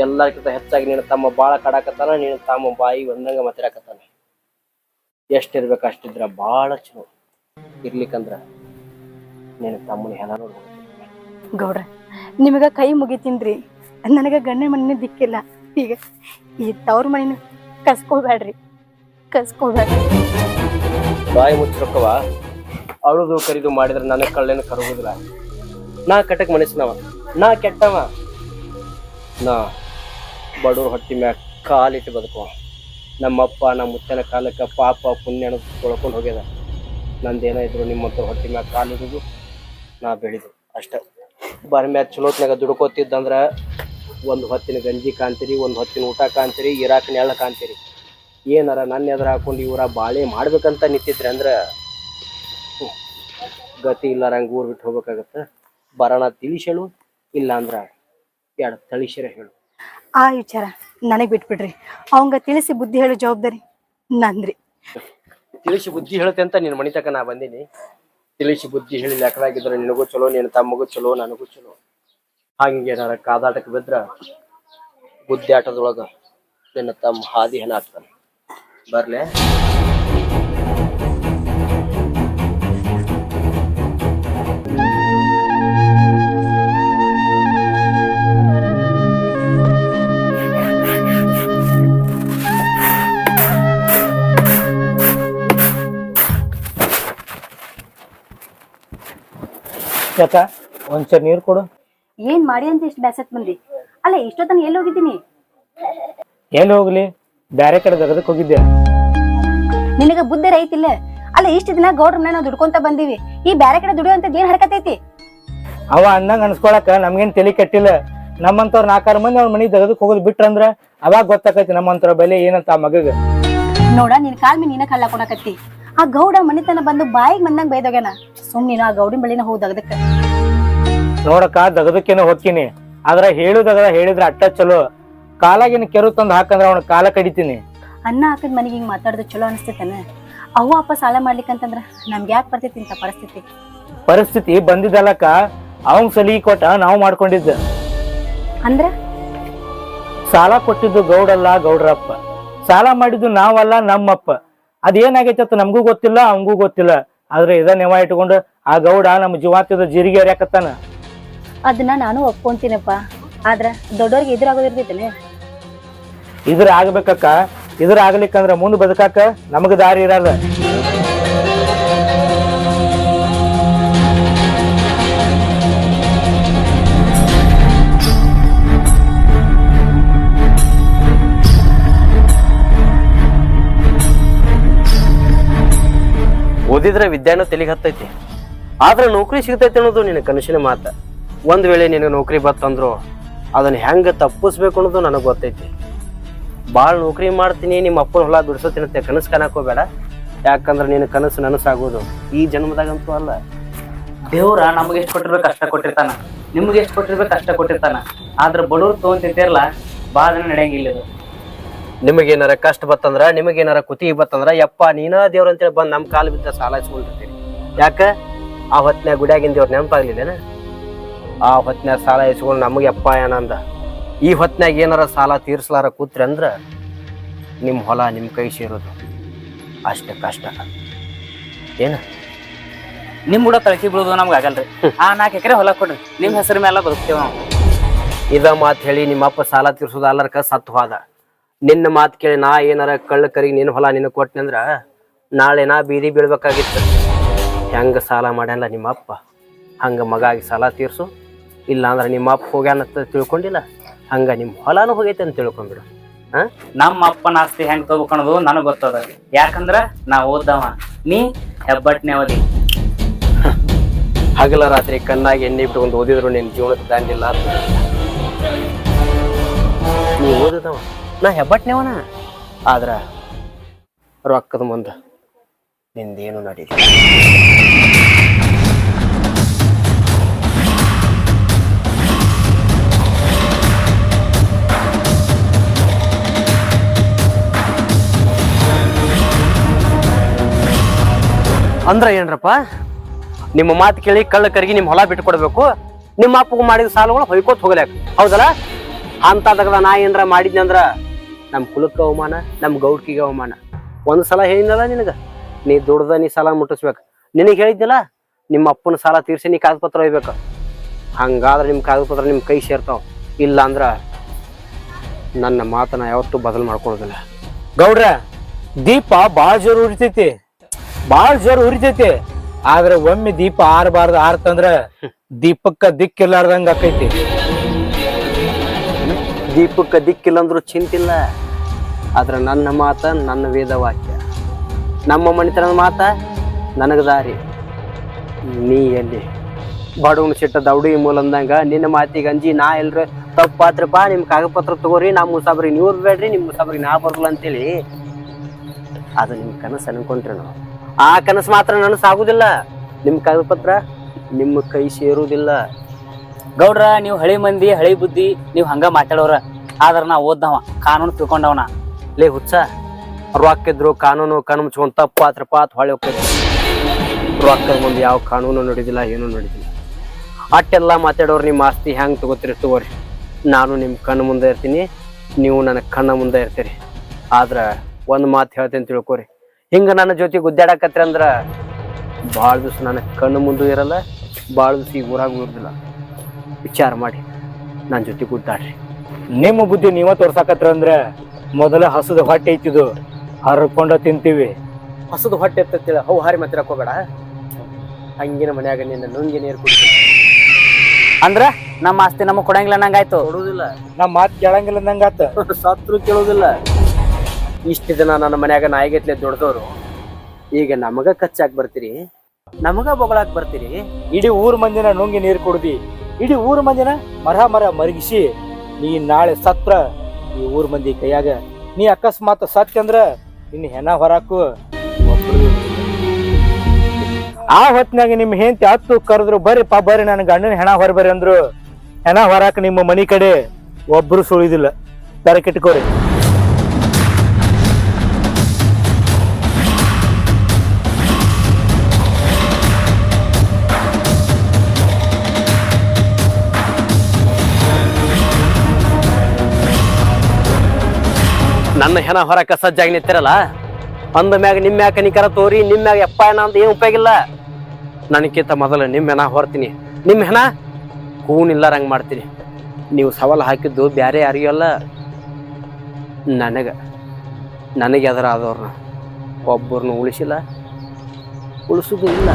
ಎಲ್ಲಾರ್ಕಿಂತ ಹೆಚ್ಚಾಗಿ ನೀನು ತಮ್ಮ ಬಾಳ ಕಾಡಾಕತ್ತಾನ ನೀನು ತಮ್ಮ ಬಾಯಿ ಒಂದಂಗ ಮಾತಾಡಕತ್ತಾನ. ಎಷ್ಟಿರ್ಬೇಕು ಅಷ್ಟಿದ್ರ ಬಾಳ ಚಲೋ. ಇರ್ಲಿಕ್ಕಂದ್ರ ನೀನು ತಮ್ಮನ ಎಲ್ಲ ನೋಡ್ಬೇಕು ಗೌಡ್ರ ನಿಮಗ ಕೈ ಮುಗಿತೀನ್ರಿ. ನನಗ ಗಂಡನ ಮನೆ ದಿಕ್ಕಿಲ್ಲ. ಈಗ ಈ ತವ್ರ ಮನೇನ ಕಸ್ಕೋಬೇಡ್ರಿ. ಕಸ್ಕೋಬೇಡ್ರಿ. ಬಾಯಿ ಮುಚ್ಚಿರಕ್ಕವ? ಅಳುದು ಕರಿದು ಮಾಡಿದ್ರೆ ನನಗೆ ಕಳ್ಳೇನು ಕರಗುದಿಲ್ಲ. ನಾ ಕಟಕ್ ಮನಸ್ಸಿನವ. ನಾ ಕೆಟ್ಟವ. ನಾ ಬಡವ್ರ ಹೊಟ್ಟಿ ಮ್ಯಾಗ ಕಾಲಿಟ್ಟು ಬದುಕುವ. ನಮ್ಮಪ್ಪ ನಮ್ಮ ಮುತ್ತನ ಕಾಲಕ್ಕೆ ಪಾಪ ಪುಣ್ಯ ಕೊಳ್ಕೊಂಡು ಹೋಗ್ಯದ. ನಂದೇನ ಇದ್ರು ನಿಮ್ಮಂತ ಹೊಟ್ಟಿ ಮ್ಯಾಗ ಕಾಲಿಡುದು ನಾ ಬೆಳೆದು ಅಷ್ಟ. ಬರ ಮ್ಯಾಗ ಚಲೋತ್ನಾಗ ದುಡ್ಕೋತಿದ್ದಂದ್ರ ಒಂದು ಹೊತ್ತಿನ ಗಂಜಿ ಕಾಣ್ತೀರಿ, ಒಂದು ಹೊತ್ತಿನ ಊಟ ಕಾಣ್ತೀರಿ ಇರಾಕ ನೆಳ ಕಾಣ್ತೀರಿ. ಏನಾರ ನನ್ನ ಎದುರು ಹಾಕೊಂಡು ಇವರ ಬಾಳೆ ಮಾಡ್ಬೇಕಂತ ನಿಂತಿದ್ರಿ ಅಂದ್ರೆ ಗತಿ ಹಂಗೆ ಊರ್ ಬಿಟ್ಟು ಹೋಗ್ಬೇಕಾಗತ್ತೆ. ಬರೋಣ ತಿಳಿಸ್ ಹೇಳು ಇಲ್ಲ ಅಂದ್ರ ಎರಡು ತಳಿಸಿರ ಹೇಳು. ಆ ವಿಚಾರ ನನಗ್ ಬಿಟ್ಬಿಡ್ರಿ. ಅವಂಗ ತಿಳಿಸಿ ಬುದ್ಧಿ ಹೇಳೋ ಜವಾಬ್ದಾರಿ ನಂದ್ರಿ. ತಿಳಿಸಿ ಬುದ್ಧಿ ಹೇಳುತ್ತೆ ಅಂತ ನಿನ್ನ ಮನಿ ತಕ ನಾ ಬಂದೀನಿ. ತಿಳಿಸಿ ಬುದ್ಧಿ ಹೇಳಿ ಲೆಕ್ಕದಾಗಿದ್ರೆ ನಿನಗೂ ಚಲೋ ನಿನ್ನ ತಮ್ಮಗೂ ಚಲೋ ನನಗೂ ಚಲೋ. ಹಂಗೇನಾರ ಕಾದಾಟಕ್ಕೆ ಬಿದ್ರ ಬುದ್ಧಿ ಆಟದೊಳಗ ನಿನ್ನ ತಮ್ಮ ಹಾದಿ ಹೆಣ ಬರ್ಲೆ? ಯಾಕ? ಒಂಚೂರು ನೀರು ಕೊಡು. ಏನ್ ಮಾಡಿ ಅಂತ ಇಷ್ಟು ಬ್ಯಾಸತ್ ಬಂದಿ? ಅಲ್ಲ ಇಷ್ಟೊತ್ತನ ಎಲ್ಲಿ ಹೋಗಿದ್ದೀನಿ? ಎಲ್ಲಿ ಹೋಗ್ಲಿ? ಬ್ಯಾರೆ ಕಡೆ ದಗದಕ್ಕೆ ಹೋಗಿದ್ದೆ. ನಿನಗ ಬುದ್ಧಿ ರೈತಿಲ್ಲ? ಅಲ್ಲ ಇಷ್ಟ ದಿನ ಗೌಡ್ರ ಮನೆ ನಾವು ದುಡ್ಕೊಂತ ಬಂದೀವಿ. ಈ ಬ್ಯಾರೆ ಕಡೆ ದುಡಿಯುವಂತದ್ ಏನ್ ಹರಕತೈತಿ ಅವ ಅಂದಂಗ ಅನ್ಸ್ಕೊಳಕ ನಮ್ಗೇನ್ ತಲೆ ಕಟ್ಟಿಲ್ಲ. ನಮ್ಮಂತವ್ರ ನಾಲ್ಕಾರು ಮಂದಿ ಅವ್ರ ಮನಿ ದಗದಕ್ ಹೋಗೋದು ಬಿಟ್ರಂದ್ರ ಅವಾಗ ಗೊತ್ತಾಕೈತಿ ನಮ್ಮಂತರ ಬೆಲೆ ಏನಂತ ಆ ಮಗಗ. ನೋಡ ನಿನ್ ಕಾಲ್ ಮೇಲೆ ನೀನ ಕಳ್ಳಾಕೊಳಕತ್ತಿ ಆ ಗೌಡ ಮನೆತನ ಬಂದು ಬಾಯಿಗೆ ಬಂದಂಗ ಬೈದೋಗ್ಯಾನ ಸುಮ್ಮನೆ ಆ ಗೌಡಿನ ಬಳಿನ ಹೋದ್ ನೋಡಕ್ಕ ನೋಡಕ ದಗದಕ್ಕೇನೋ ಹೋಗ್ತೀನಿ. ಆದ್ರ ಹೇಳುದಗದ ಹೇಳಿದ್ರ ಅಟ್ಟ ಚಲೋ. ಕಾಲಾಗಿನ ಕೆರು ತಂದು ಹಾಕಂದ್ರ ಅವನ ಕಾಲ ಕಡಿತೀನಿ. ಅನ್ನ ಹಾಕದ್ ಮನೆಗೆ ಹಿಂಗ್ ಮಾತಾಡೋದು ಚಲೋ ಅನಿಸ್ತೈತನ ಅವ್ವ ಅಪ್ಪ ಸಾಲ ಮಾಡ್ಲಿಕ್ಕಂತಂದ್ರ ನಮ್ಗೆ ಯಾಕೆ ಬರ್ತೈತಿ ಇಂಥ ಪರಿಸ್ಥಿತಿ? ಪರಿಸ್ಥಿತಿ ಬಂದಿದ್ದಲ್ಲಕ್ಕ ಅವಂಗ್ ಸಲಿಗೆ ಕೊಟ್ಟ ನಾವು ಮಾಡ್ಕೊಂಡಿದ್ದ. ಅಂದ್ರ? ಸಾಲ ಕೊಟ್ಟಿದ್ದು ಗೌಡಲ್ಲ ಗೌಡ್ರಪ್ಪ. ಸಾಲ ಮಾಡಿದ್ದು ನಾವಲ್ಲ ನಮ್ಮಪ್ಪ. ಅದೇನಾಗೈತೆ ಅಂತ ನಮಗೂ ಗೊತ್ತಿಲ್ಲ ಅವಂಗೂ ಗೊತ್ತಿಲ್ಲ. ಆದ್ರೆ ಇದ ನೆವ ಇಟ್ಕೊಂಡು ಆ ಗೌಡ ನಮ್ಮ ಜೀವಾತ್ಯದ ಜೀರಿಗೆ ಅರಿಯಾಕತ್ತಾನ ಅದನ್ನ ನಾನು ಒಪ್ಕೊಂತೀನಪ್ಪ. ಆದ್ರ ದೊಡ್ಡವ್ರಿಗೆ ಎದುರಾಗೋದಿರ್ತೈತನೆ ಇದ್ರ ಆಗ್ಬೇಕಕ್ಕ. ಇದ್ರ ಆಗ್ಲಿಕ್ಕಂದ್ರ ಮುಂದೆ ಬದುಕಾಕ ನಮಗ ದಾರಿ ಇರಲ್ಲ. ಓದಿದ್ರೆ ವಿದ್ಯಾನು ತಲೆಗೆ ಹತ್ತೈತಿ. ಆದ್ರೆ ನೌಕರಿ ಸಿಗ್ತೈತಿ ಅನ್ನೋದು ನಿನ್ನ ಕನಸಿನ ಮಾತ. ಒಂದ್ ವೇಳೆ ನಿನಗೆ ನೌಕರಿ ಬತ್ತಂದ್ರು, ಅದನ್ನ ಹೆಂಗ ತಪ್ಪಿಸ್ಬೇಕು ಅನ್ನೋದು ನನಗೆ ಗೊತ್ತೈತಿ. ಭಾಳ ನೌಕರಿ ಮಾಡ್ತೀನಿ, ನಿಮ್ಮ ಅಪ್ಪನ ಹೊಲ ಅಂತ ಕನಸು ಕಾಣಕೋಬೇಡ ಯಾಕಂದ್ರೆ ನಿನ್ನ ಕನಸು ನನಸಾಗೋದು. ಈ ಜನ್ಮದಾಗಂತೂ ಅಲ್ಲ. ದೇವ್ರ ನಮಗೆ ಎಷ್ಟು ಕೊಟ್ಟಿರ್ಬೇಕು ಕಷ್ಟ ಕೊಟ್ಟಿರ್ತಾನ. ನಿಮ್ಗೆ ಎಷ್ಟು ಕೊಟ್ಟಿರ್ಬೇಕು ಕಷ್ಟ ಕೊಟ್ಟಿರ್ತಾನ. ಆದ್ರೆ ಬಡವ್ರು ತಗೊಂತಿರ್ತಿರಲ್ಲ ಭಾಳ ನಡೆಯಂಗಿಲ್ಲ ಇದು. ನಿಮಗೇನಾರ ಕಷ್ಟ ಬತ್ತಂದ್ರ ನಿಮಗೇನಾರ ಕುತಿ ಬತ್ತಂದ್ರ ಯಪ್ಪ ನೀನ ದೇವ್ರ ಅಂತೇಳಿ ಬಂದು ನಮ್ಮ ಕಾಲು ಬಿದ್ದ ಸಾಲ ಇಸ್ಕೊಂಡಿರ್ತೀರಿ. ಯಾಕ? ಆ ಹೊತ್ನ್ಯಾಗ ಗುಡಿಯಾಗಿನ ದೇವ್ರ ನೆನಪಾಗ್ಲಿಲ್ಲೇನ? ಆ ಹೊತ್ನ್ಯಾಗ ಸಾಲ ಇಸ್ಕೊಂಡು ನಮಗೆ ಯಪ್ಪ ಏನಂದ ಈ ಹೊತ್ನ್ಯಾಗ ಏನಾರ ಸಾಲ ತೀರ್ಸ್ಲಾರ ಕೂತ್ರಿ ಅಂದ್ರೆ ನಿಮ್ಮ ಹೊಲ ನಿಮ್ಮ ಕೈ ಸೇರೋದು. ಅಷ್ಟ ಕಷ್ಟ. ಏನ? ನಿಮ್ ಕೂಡ ತಳಕಿ ಬೀಳೋದು ನಮ್ಗೆ ಆಗಲ್ರಿ. ಆ ನಾಲ್ಕು ಎಕರೆ ಹೊಲ ಕೊಡ್ರಿ. ನಿಮ್ಮ ಹೆಸರು ಮೇಲೆ ಬದುಕ್ತೇವೆ ನಾವು. ಇದ ಮಾತು ಹೇಳಿ ನಿಮ್ಮಪ್ಪ ಸಾಲ ತೀರ್ಸೋದು ಅಲ್ಲರ್ಕ ಸತ್ತು ಹೋದ ನಿನ್ನ ಮಾತು ಕೇಳಿ ನಾ ಏನಾರ ಕಳ್ಳ ಕರಿ ನಿನ್ನ ಹೊಲ ನಿನ್ನ ಕೊಟ್ಟನಂದ್ರ ನಾಳೆ ನಾ ಬೀದಿ ಬೀಳ್ಬೇಕಾಗಿತ್ತು. ಹೆಂಗ ಸಾಲ ಮಾಡ್ಯಾನಲ್ಲ ನಿಮ್ಮಪ್ಪ? ಹಂಗ ಮಗ ಆಗಿ ಸಾಲ ತೀರ್ಸು. ಇಲ್ಲಾಂದ್ರೆ ನಿಮ್ಮ ಅಪ್ಪ ಹೋಗ್ಯಾನಂತ ತಿಳ್ಕೊಂಡಿಲ್ಲ. ಹಂಗ ನಿಮ್ಮ ಹೊಲಾನು ಹೋಗೈತೆ ಅಂತ ತಿಳ್ಕೊಂಬಿಡು ಹಾ ನಮ್ಮ ಅಪ್ಪನ ಆಸ್ತಿ ಹೆಂಗ್ ತಗೋಕಣದು ನನಗ್ ಗೊತ್ತದ. ಯಾಕಂದ್ರ ನಾ ಓದ್ದವ. ನೀ ಹೆಬ್ಬಟ್ನೆ ಓದಿ. ಹಗಲ ರಾತ್ರಿ ಕಣ್ಣಾಗಿ ಎಣ್ಣೆ ಇಟ್ಟುಕೊಂಡು ಓದಿದ್ರು ನಿನ್ನ ಜೀವನಕ್ಕೆ ದಾಂಡಿಲ್ಲ ಅಂತ. ನೀ ಓದಿದವ? ನಾ ಹೆಬ್ಬಟ್ನೇವನ? ಆದ್ರ ರೊಕ್ಕದ ಮುಂದೆ ನಿಂದೇನು ನಡೀಲಿ ಅಂದ್ರ ಏನ್ರಪ್ಪ? ನಿಮ್ಮ ಮಾತು ಕೇಳಿ ಕಳ್ಳ ಕರಿಗೆ ನಿಮ್ಮ ಹೊಲ ಬಿಟ್ಟು ಕೊಡ್ಬೇಕು. ನಿಮ್ಮ ಅಪ್ಪಗೂ ಮಾಡಿದ ಸಾಲಗಳು ಹೊಯ್ಕೋತ್ ಹೋಗ್ಲಾಕ ಹೌದಲ್ಲ? ಅಂತದಾಗ ನಾ ಏನ್ರ ಮಾಡಿದ್ನಂದ್ರ ನಮ್ಮ ಕುಲಕ್ಕೆ ಅವಮಾನ ನಮ್ಮ ಗೌಡ್ಕಿಗೆ ಅವಮಾನ. ಒಂದು ಸಲ ಹೇಳಿದ್ನಲ್ಲ ನಿನಗೆ? ನೀ ದುಡ್ದ ನೀ ಸಾಲ ಮುಟ್ಟಿಸ್ಬೇಕು. ನಿನಗೆ ಹೇಳಿದ್ದಲ್ಲ ನಿಮ್ಮ ಅಪ್ಪನ ಸಾಲ ತೀರ್ಸಿ ನೀ ಕಾಗದ ಪತ್ರ ಒಯ್ಬೇಕು. ಹಂಗಾದ್ರೆ ನಿಮ್ಮ ಕಾಗದ ಪತ್ರ ನಿಮ್ಮ ಕೈ ಸೇರ್ತಾವ. ಇಲ್ಲ ಅಂದ್ರೆ ನನ್ನ ಮಾತನ್ನ ಯಾವತ್ತೂ ಬದಲು ಮಾಡ್ಕೊಳ್ಳೋದಿಲ್ಲ ಗೌಡ್ರ, ದೀಪ ಬಾಳ ಜೋರು ಉರಿತೈತಿ. ಬಾಳ ಜೋರು ಉರಿತೈತಿ. ಆದ್ರೆ ಒಮ್ಮೆ ದೀಪ ಆರಬಾರ್ದು ಆರ್ತಂದ್ರ ದೀಪಕ್ಕ ದಿಕ್ಕಿರ್ಲಾರ್ದಂಗ ಆಕೈತಿ. ದೀಪಕ್ಕೆ ದಿಕ್ಕಿಲ್ಲ ಅಂದ್ರೂ ಚಿಂತಿಲ್ಲ. ಆದ್ರೆ ನನ್ನ ಮಾತ, ನನ್ನ ವೇದವಾಕ್ಯ. ನಮ್ಮ ಮಣಿತನದ ಮಾತ, ನನಗೆ ದಾರಿ. ನೀ ಎಲ್ಲಿ? ಬಡವನ ಸಿಟ್ಟ ದೌಡಿ ಮೂಲಂದಂಗ ನಿನ್ನ ಮಾತಿಗೆ ಅಂಜಿ, ನಾ ಎಲ್ರ ತಪ್ಪಾತ್ರಪ್ಪ ನಿಮ್ಮ ಕಾಗಪತ್ರ ತಗೋರಿ ನಮ್ಮ ಮುಸಾಬ್ರಿಗೆ ನೀವು ಬೇಡ್ರಿ ನಿಮ್ಮ ಮುಸಾಬ್ರಿಗೆ ನಾ ಬರಲ್ಲ ಅಂತೇಳಿ. ಅದು ನಿಮ್ಮ ಕನಸು ಅನ್ಕೊಂಡ್ರಿ ನಾವು. ಆ ಕನಸು ಮಾತ್ರ ನನಸಾಗುದಿಲ್ಲ. ನಿಮ್ ನಿಮ್ಮ ಕಾಗದಪತ್ರ ನಿಮ್ಮ ಕೈ ಸೇರುವುದಿಲ್ಲ ಗೌಡ್ರ, ನೀವು ಹಳಿ ಮಂದಿ, ಹಳಿ ಬುದ್ಧಿ, ನೀವು ಹಂಗ ಮಾತಾಡೋರ. ಆದ್ರ ನಾ ಓದ್ದವ ಕಾನೂನು ತಿಳ್ಕೊಂಡವನ. ಲೇ ಹುಚ್ಚ. ರೊಕ್ಕಿದ್ರು ಕಾನೂನು ಕಣ್ಣು ಮುಚ್ಕೊಂಡ್ ತಪ್ಪು ಆತ್ರ ಪಾತ್ ಹೊಳೆ ಹೋಗ್ತೈತಿ. ರೊಕ್ಕದ ಮುಂದೆ ಯಾವ ಕಾನೂನು ನಡೀದಿಲ್ಲ, ಏನೂ ನಡೀದಿಲ್ಲ. ಅಟ್ಟೆಲ್ಲ ಮಾತಾಡೋರು ನಿಮ್ಮ ಆಸ್ತಿ ಹೆಂಗ್ ತಗೋತೀರಿ ತಗೋರಿ. ನಾನು ನಿಮ್ಮ ಕಣ್ಣು ಮುಂದೆ ಇರ್ತೀನಿ, ನೀವು ನನ್ನ ಕಣ್ಣ ಮುಂದೆ ಇರ್ತೀರಿ. ಆದ್ರ ಒಂದ್ ಮಾತು ಹೇಳ್ತೀನಿ ತಿಳ್ಕೊರಿ. ಹಿಂಗ ನನ್ನ ಜೊತೆ ಗುದ್ದಾಡಕತ್ರಿ ಅಂದ್ರ ಭಾಳ ದಿವ್ಸ ನನ್ನ ಕಣ್ಣು ಮುಂದೆ ಇರಲ್ಲ ಭಾಳ ದಿವ್ಸ ಈ ಊರಾಗ ಇರೋದಿಲ್ಲ. ವಿಚಾರ ಮಾಡಿ. ನನ್ನ ಜೊತೆ ಗುದ್ದಾಡ್ರಿ ನಿಮ್ಮ ಬುದ್ಧಿ ನೀವ ತೋರ್ಸಾಕತ್ರ ಅಂದ್ರೆ ಮೊದಲ ಹಸದ ಹೊಟ್ಟೆ ಐತಿದು. ಹರ್ಕೊಂಡ ತಿಂತೀವಿ. ಹಸುದ ಹೊಟ್ಟೆ ಎತ್ತತ್ತಿಲ್ಲ. ಹೌ ಹಾರಿ ಮಾತ್ರ ಹೋಗಬೇಡ. ಹಂಗಿನ ಮನ್ಯಾಗ ನಿನ್ನ ನುಂಗಿ ನೀರು ಕುಡಿತೀನಿ. ಅಂದ್ರ ನಮ್ಮ ಆಸ್ತಿ ನಮಗ್ ಕೊಡಂಗಿಲ್ಲ ನಂಗಾಯ್ತು ಕೊಡುವುದಿಲ್ಲ ನಮ್ಮ ಮಾತು ಕೇಳಂಗಿಲ್ಲ ನಂಗಾತ ಸತ್ರು ಕೇಳುವುದಿಲ್ಲ ಇಷ್ಟು ದಿನ ನನ್ನ ಮನ್ಯಾಗ ನಾಯಿಗೆತ್ಲೆ ದೊಡ್ಡದವ್ರು ಈಗ ನಮಗ ಕಚ್ಚಾಕ್ ಬರ್ತೀರಿ. ನಮಗ ಬೊಗಳಾಕ್ ಬರ್ತೀರಿ. ಇಡೀ ಊರ್ ಮಂದಿನ ನುಂಗಿ ನೀರು ಕುಡ್ದಿ. ಇಡೀ ಊರ ಮಂದಿನ ಮರ ಮರ ಮರಗಿಸಿ, ನೀ ನಾಳೆ ಸತ್ರ ಈ ಊರ ಮಂದಿ ಕೈಯಾಗ, ನೀ ಅಕಸ್ಮಾತ್ ಸತ್ಯ ಇನ್ನು ಹೆಣ ಹೊರಾಕು ಆ ಹೊತ್ನಾಗ ನಿಮ್ಮ ಹೆಂಡತಿ ಹತ್ತು ಕರೆದ್ರು, ಬರ್ರಿ ಪಾ, ಬರ್ರಿ ನನ್ನ ಗಂಡನ ಹೆಣ ಹೊರ ಬರ್ರಿ ಅಂದ್ರು. ಹೆಣ ಹೊರಾಕ ನಿಮ್ಮ ಮನಿ ಕಡೆ ಒಬ್ರು ಸುಳಿದಿಲ್ಲ. ತರಕಿಟ್ಕೋರಿ ನನ್ನ ಹೆಣ ಹೊರಕ ಸಜ್ಜಾಗಿ ನಿಂತಿರಲ್ಲ? ಅಂದ ಮ್ಯಾಗ ನಿಮ್ಮ ಮ್ಯಾಗ ನಿಕರ ತೋರಿ, ನಿಮ್ಮ ಮ್ಯಾಗ ಎಪ್ಪ ಹೆಣ ಅಂತ ಏನು ಉಪಯೋಗಿಲ್ಲ ನನಗಿಂತ ಮೊದಲು ನಿಮ್ಮ ಹೆಣ ಹೊರ್ತೀನಿ. ನಿಮ್ಮ ಹೆಣ? ಹೂನಿಲ್ಲಾರಂಗ್ ಮಾಡ್ತೀನಿ. ನೀವು ಸವಾಲು ಹಾಕಿದ್ದು ಬೇರೆ ಯಾರಿಗೂ ಅಲ್ಲ. ನನಗೆ ನನಗೆ ಅದರ ಆದವ್ರನ್ನ ಒಬ್ಬರನ್ನು ಉಳಿಸಿಲ್ಲ ಉಳಿಸೋದು ಇಲ್ಲ.